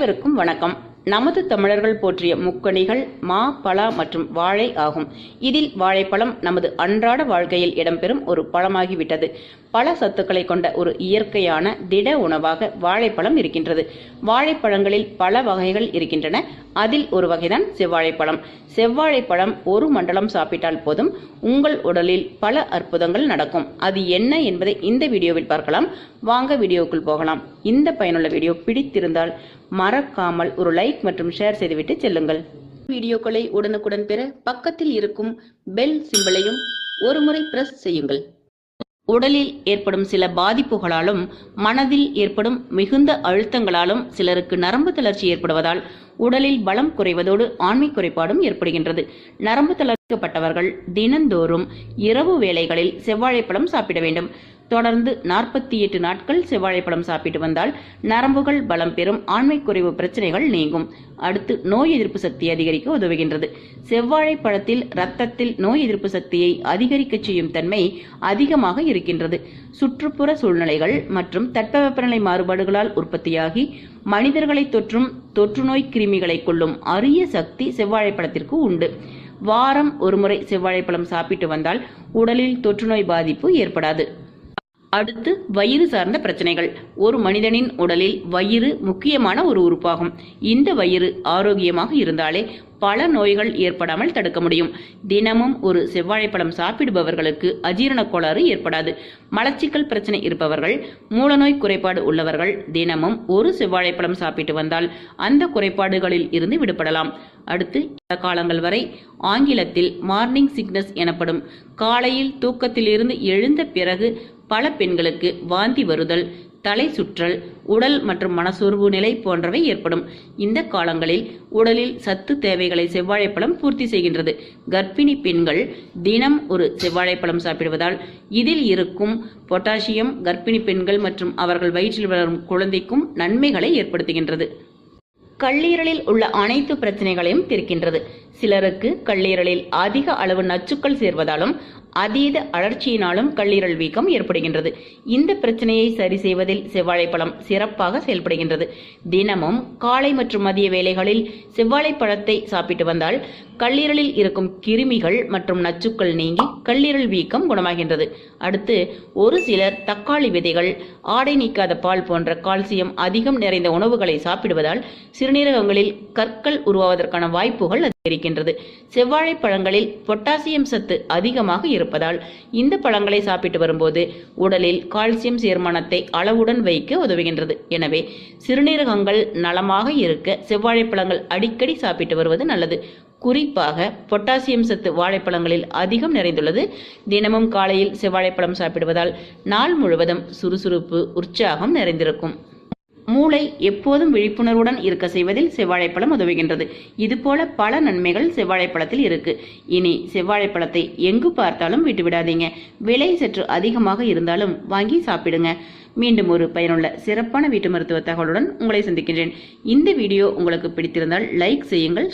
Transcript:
அனைவருக்கும் வணக்கம். நமது தமிழர்கள் போற்றிய முக்கணிகள் மா பலா மற்றும் வாழை ஆகும். இதில் வாழைப்பழம் நமது அன்றாட வாழ்க்கையில் இடம்பெறும் ஒரு பழமாகிவிட்டது. பல சத்துக்களை கொண்ட ஒரு இயற்கையான திட உணவாக வாழைப்பழம் இருக்கின்றது. வாழைப்பழங்களில் பல வகைகள் இருக்கின்றன. அதில் ஒரு வகைதான் செவ்வாழைப்பழம் செவ்வாழைப்பழம் ஒரு மண்டலம் சாப்பிட்டால் போதும். உங்கள் உடலில் பல அற்புதங்கள் நடக்கும். அது என்ன என்பதை இந்த வீடியோவில் பார்க்கலாம். வாங்க வீடியோக்குள் போகலாம். இந்த பயனுள்ள வீடியோ பிடித்திருந்தால் மறக்காமல் ஒரு லைக் மற்றும் ஷேர் செய்துவிட்டு செல்லுங்கள். வீடியோக்களை உடனுக்குடன் பெற பக்கத்தில் இருக்கும் பெல் சிம்பலையும் ஒருமுறை பிரஸ் செய்யுங்கள். உடலில் ஏற்படும் சில பாதிப்புகளாலும் மனதில் ஏற்படும் மிகுந்த அழுத்தங்களாலும் சிலருக்கு நரம்பு தளர்ச்சி ஏற்படுவதால் உடலில் பலம் குறைவதோடு ஆண்மை குறைபாடும் ஏற்படுகின்றது. நரம்பு தளர்க்கப்பட்டவர்கள் தினந்தோறும் இரவு வேளைகளில் செவ்வாழைப்பழம் சாப்பிட வேண்டும். தொடர்ந்து நாற்பத்தி எட்டு நாட்கள் செவ்வாழைப்பழம் சாப்பிட்டு வந்தால் நரம்புகள் பலம் பெறும் ஆண்மை குறைவு பிரச்சனைகள் நீங்கும். அடுத்து நோய் எதிர்ப்பு சக்தி அதிகரிக்க உதவுகின்றது. செவ்வாழைப்பழத்தில் ரத்தத்தில் நோய் எதிர்ப்பு சக்தியை அதிகரிக்க செய்யும் தன்மை அதிகமாக இருக்கின்றது. சுற்றுப்புற சூழ்நிலைகள் மற்றும் தட்பவெப்பநிலை மாறுபாடுகளால் உற்பத்தியாகி மனிதர்களை தொற்றும் தொற்றுநோய் கிருமிகளை கொள்ளும் அரிய சக்தி செவ்வாழைப்பழத்திற்கு உண்டு. வாரம் ஒருமுறை செவ்வாழைப்பழம் சாப்பிட்டு வந்தால் உடலில் தொற்றுநோய் பாதிப்பு ஏற்படாது. அடுத்து வயிறு சார்ந்த பிரச்சனைகள். ஒரு மனிதனின் உடலில் வயிறு முக்கியமான ஒரு உறுப்பாகும். இந்த வயிறு ஆரோக்கியமாக இருந்தாலே பல நோய்கள் ஏற்படாமல் தடுக்க முடியும். தினமும் ஒரு செவ்வாழைப்பழம் சாப்பிடுபவர்களுக்கு அஜீரண கோளாறு ஏற்படாது. மலச்சிக்கல் பிரச்சனை இருப்பவர்கள் மூலநோய் குறைபாடு உள்ளவர்கள் தினமும் ஒரு செவ்வாழைப்பழம் சாப்பிட்டு வந்தால் அந்த குறைபாடுகளில் இருந்து விடுபடலாம். அடுத்து சில காலங்கள் வரை ஆங்கிலத்தில் மார்னிங் சிக்னஸ் எனப்படும் காலையில் தூக்கத்திலிருந்து எழுந்த பிறகு பல பெண்களுக்கு வாந்தி வருதல் தலை சுற்றல் உடல் மற்றும் மனசோர்வு நிலை போன்றவை ஏற்படும். இந்த காலங்களில் உடலில் சத்து தேவைகளை செவ்வாழைப்பழம் பூர்த்தி செய்கின்றது. கர்ப்பிணி பெண்கள் தினம் ஒரு செவ்வாழைப்பழம் சாப்பிடுவதால் இதில் இருக்கும் பொட்டாசியம் கர்ப்பிணி பெண்கள் மற்றும் அவர்கள் வயிற்றில் வளரும் குழந்தைக்கும் நன்மைகளை ஏற்படுத்துகின்றது. கல்லீரலில் உள்ள அனைத்து பிரச்சனைகளையும் தீர்க்கின்றது. சிலருக்கு கல்லீரலில் அதிக அளவு நச்சுக்கள் சேர்வதாலும் அதீத அழற்சியினாலும் கல்லீரல் வீக்கம் ஏற்படுகின்றது. இந்த பிரச்சனையை சரி செய்வதில் செவ்வாழைப்பழம் சிறப்பாக செயல்படுகின்றது. தினமும் காலை மற்றும் மதிய வேளைகளில் செவ்வாழைப்பழத்தை சாப்பிட்டு வந்தால் கல்லீரலில் இருக்கும் கிருமிகள் மற்றும் நச்சுக்கள் நீங்கி கல்லீரல் வீக்கம் குணமாகின்றது. அடுத்து ஒரு சிலர் தக்காளி விதைகள் ஆடை நீக்காத பால் போன்ற கால்சியம் அதிகம் நிறைந்த உணவுகளை சாப்பிடுவதால் சிறுநீரகங்களில் கற்கள் உருவாவதற்கான வாய்ப்புகள் இருக்கின்றது. செவ்வாழை பழங்களில் பொட்டாசியம் சத்து அதிகமாக இருப்பதால் இந்த பழங்களை சாப்பிட்டு வரும்போது உடலில் கால்சியம் சேர்மானத்தை அளவுடன் வைக்க உதவுகின்றது. எனவே சிறுநீரகங்கள் நலமாக இருக்க செவ்வாழை பழங்கள் அடிக்கடி சாப்பிட்டு வருவது நல்லது. குறிப்பாக பொட்டாசியம் சத்து வாழைப்பழங்களில் அதிகம் நிறைந்துள்ளது. தினமும் காலையில் செவ்வாழைப்பழம் சாப்பிடுவதால் நாள் முழுவதும் சுறுசுறுப்பு உற்சாகம் நிறைந்திருக்கும். மூளை எப்போதும் விழிப்புணர்வுடன் இருக்க செய்வதில் செவ்வாழைப்பழம் உதவுகின்றது. இதுபோல பல நன்மைகள் செவ்வாழைப்பழத்தில் இருக்கு. இனி செவ்வாழைப்பழத்தை எங்கு பார்த்தாலும் விட்டுவிடாதீங்க. விலை சற்று அதிகமாக இருந்தாலும் வாங்கி சாப்பிடுங்க. மீண்டும் ஒரு பயனுள்ள சிறப்பான வீட்டு மருத்துவ தகவலுடன் உங்களை சந்திக்கின்றேன். இந்த வீடியோ உங்களுக்கு பிடித்திருந்தால் லைக் செய்யுங்கள்